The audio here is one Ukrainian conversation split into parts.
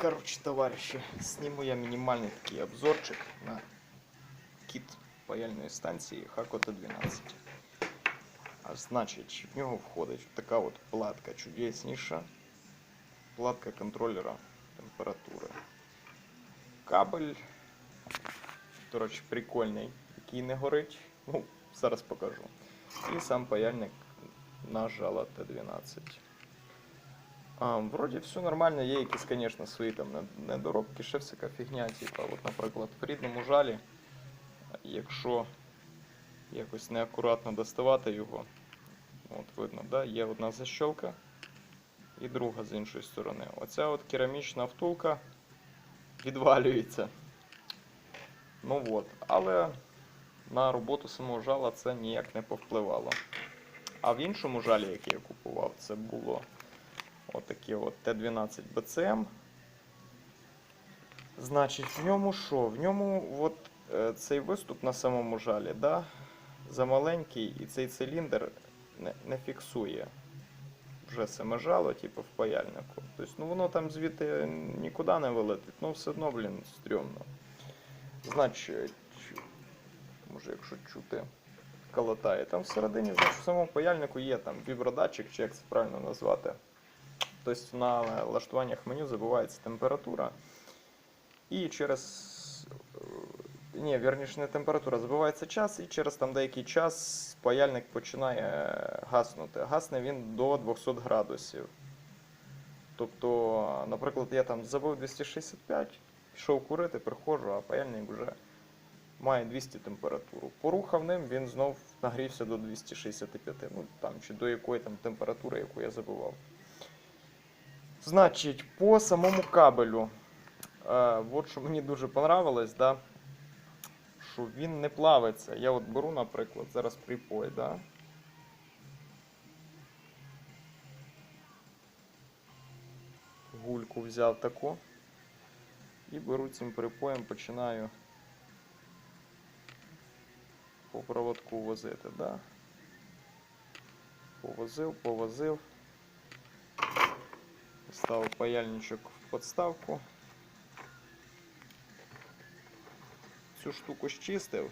Короче, товарищи, сниму я минимальный такий обзорчик на кит паяльної станції Хакота 12. А значить, в нього входить така от платка чудесніша. Платка контролера температури. Кабель, до речі, прикольний, який не горить. Ну, зараз покажу. І сам паяльник на жало Т12. А, вроді все нормально, є якісь, звісно, свої там недоробки, ще всяка фігня. Типа, от, наприклад, в рідному жалі, якщо якось неакуратно доставати його, от видно, да, є одна защолка і друга з іншої сторони. Оця от керамічна втулка відвалюється. Ну от, але на роботу самого жала це ніяк не повпливало. А в іншому жалі, який я купував, це було отаке от Т12 БЦМ. Значить, в ньому що? В ньому от, е, цей виступ на самому жалі, да, замаленький, і цей циліндр не, не фіксує вже саме жало, типу, в паяльнику. Тобто, ну воно там звідти нікуди не вилетить, ну все одно, блін, стрьомно. Значить, може, якщо чути, колотає. Там всередині, значить, в самому паяльнику є там вібродатчик, чи як це правильно назвати. Тобто на налаштуваннях меню забувається температура. І через. е, Ні, вірніше не температура, забувається час, і через там деякий час паяльник починає гаснути. Гасне він до 200 градусів. Тобто, наприклад, я там забив 265, пішов курити, приходжу, а паяльник вже має 200 температуру. Порухав ним, він знов нагрівся до 265, ну там чи до якої там температури, яку я забивав. Значить, по самому кабелю. Е, от що мені дуже понравилось, да, що він не плавиться. Я от беру, наприклад, зараз припой, да. Гульку взяв таку. І беру цим припоєм, починаю по проводку возити, да. Повозив, повозив. Ставив паяльничок в подставку. Цю штуку щистив.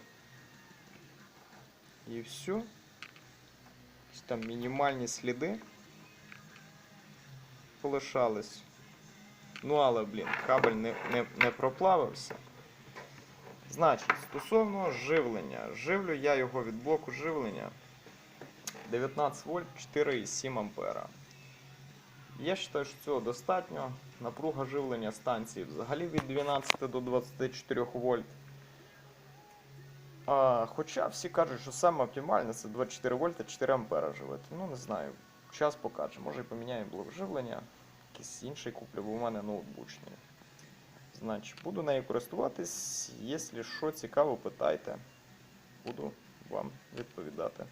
І все. Там мінімальні сліди полишались. Ну, але, блін, кабель не, не, не проплавився. Значить, стосовно живлення. Живлю я його від блоку живлення 19 вольт 4,7 ампера. Я вважаю, що цього достатньо. Напруга живлення станції взагалі від 12 до 24 вольт. Хоча всі кажуть, що саме оптимальне це 24 вольта 4 ампера живити. Ну не знаю. Час покаже. Може і поміняю блок живлення. Якийсь інший куплю, бо у мене ноутбучний. Значить, буду нею користуватись. Якщо що цікаво, питайте. Буду вам відповідати.